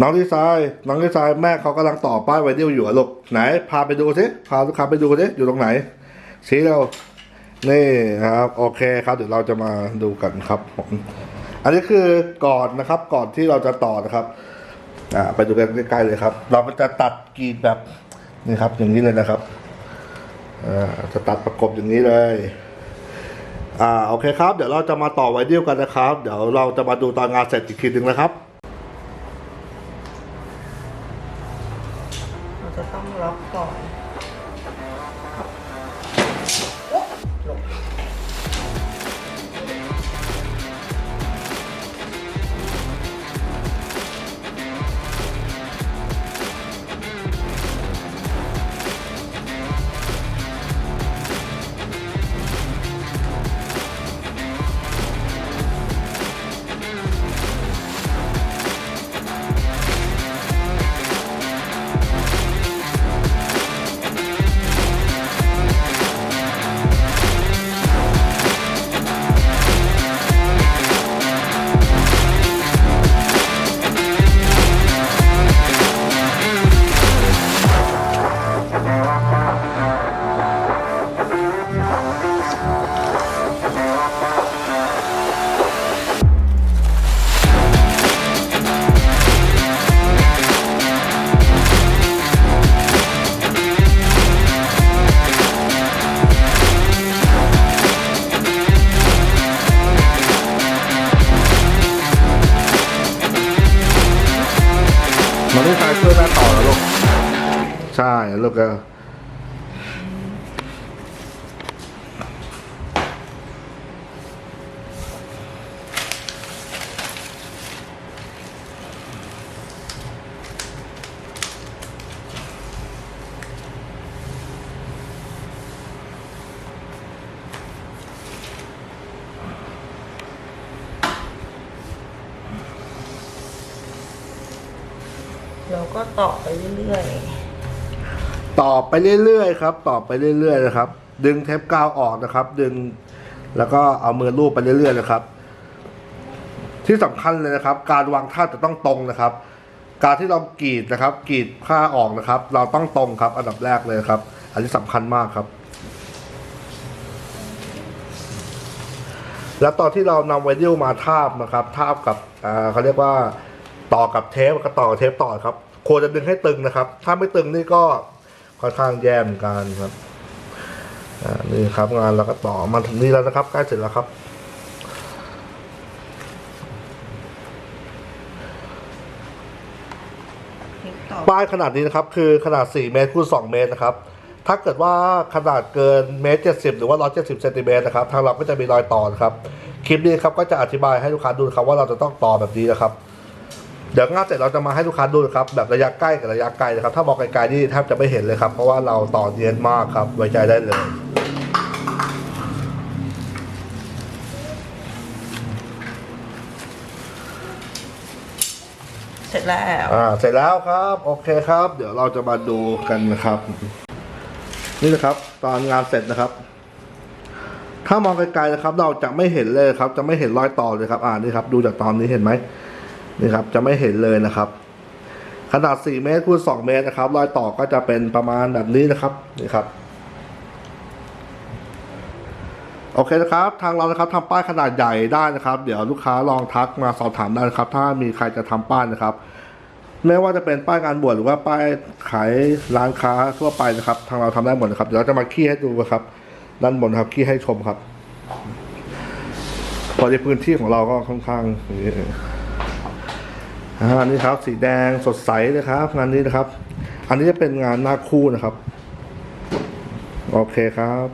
น้องดีไซน์น้องดีไซน์แม่เขากำลังต่อป้ายไวนิลอยู่อะลูกไหน พาไปดูสิพาลูกค้าไปดูสิอยู่ตรงไหนชี้เรานี่ครับ โอเคครับ เดี๋ยวเราจะมาดูกันครับผมอันนี้คือก่อนนะครับ ก่อนที่เราจะต่อนะครับ อ่า ไปดูกันใกล้ๆเลยครับ เราจะตัดกรีดแบบนี่ครับ อย่างนี้เลยนะครับอ่าจะตัดประกบอย่างนี้เลย อ่าโอเคครับ เดี๋ยวเราจะมาต่อไวนิลกันนะครับ เดี๋ยวเราจะมาดูตอนงานเสร็จอีกทีหนึ่งนะครับ เราจะต้อง ล็อกก่อน มันต้องใช้ช่วยแม่ต่อแล้วลูก ใช่ลูกเออ เราก็ต่อไปเรื่อยๆ ต่อไปเรื่อยๆครับ ต่อไปเรื่อยๆนะครับ ดึงเทปกาวออกนะครับ ดึงแล้วก็เอามือลูบไปเรื่อยๆนะครับ ที่สำคัญเลยนะครับ การวางท่าจะต้องตรงนะครับ การที่เรากรีดนะครับกรีดผ้าออกนะครับ เราต้องตรงครับ อันดับแรกเลยครับ อันนี้สำคัญมากครับ แล้วตอนที่เรานำไวนิลมาทาบนะครับ ทาบกับเขาเรียกว่า ต่อกับเทปก็ต่อกับเทปต่อครับควรจะดึงให้ตึงนะครับ ถ้าไม่ตึงนี่ก็ค่อนข้างแย่เหมือนกันครับอ่านี่ครับงานเราก็ต่อมาถึงนี่แล้วนะครับใกล้เสร็จแล้วครับๆพลิกต่อป้ายขนาดนี้นะครับ คือขนาด 4 เมตรคูณ2เมตรนะครับ ถ้าเกิดว่าขนาดเกินเมตรเจ็ดสิบหรือว่าร้อยเจ็ดสิบเซนติเมตรนะครับ ทางเราก็จะมีรอยต่อนะครับ คลิปนี้ครับก็จะอธิบายให้ลูกค้าดูนะครับว่าเราจะต้องต่อแบบนี้นะครับ เดี๋ยวงานเสร็จเราจะมาให้ลูกค้าดูนะครับแบบระยะใกล้กับระยะไกลนะครับถ้ามองไกลๆนี่แทบจะไม่เห็นเลยครับ เพราะว่าเราต่อเนียนมากครับไว้ใจได้เลยเสร็จแล้วอ่าเสร็จแล้วครับ โอเคครับ เดี๋ยวเราจะมาดูกันนะครับ นี่นะครับ ตอนงานเสร็จนะครับ ถ้ามองไกลๆนะครับ เราจะไม่เห็นเลยครับ จะไม่เห็นรอยต่อเลยครับ อ่านี่ครับ ดูจากตอนนี้เห็นไหม นี่ครับจะไม่เห็นเลยนะครับ ขนาด 4 เมตรคูณ2เมตรนะครับ รอยต่อก็จะเป็นประมาณแบบนี้นะครับนี่ครับโอเคนะครับ ทางเรานะครับทำป้ายขนาดใหญ่ได้นะครับ เดี๋ยวลูกค้าลองทักมาสอบถามได้นะครับ ถ้ามีใครจะทำป้ายนะครับ ไม่ว่าจะเป็นป้ายงานบวชหรือว่าป้ายขายร้านค้าทั่วไปนะครับ ทางเราทำได้หมดนะครับ เดี๋ยวเราจะมาขี้ให้ดูนะครับด้านบนครับขี้ให้ชมครับพอในพื้นที่ของเราก็ค่อนข้าง อันนี้ครับสีแดงสดใสเลยครับ งานนี้นะครับ อันนี้จะเป็นงานหน้าคู่นะครับ โอเคครับ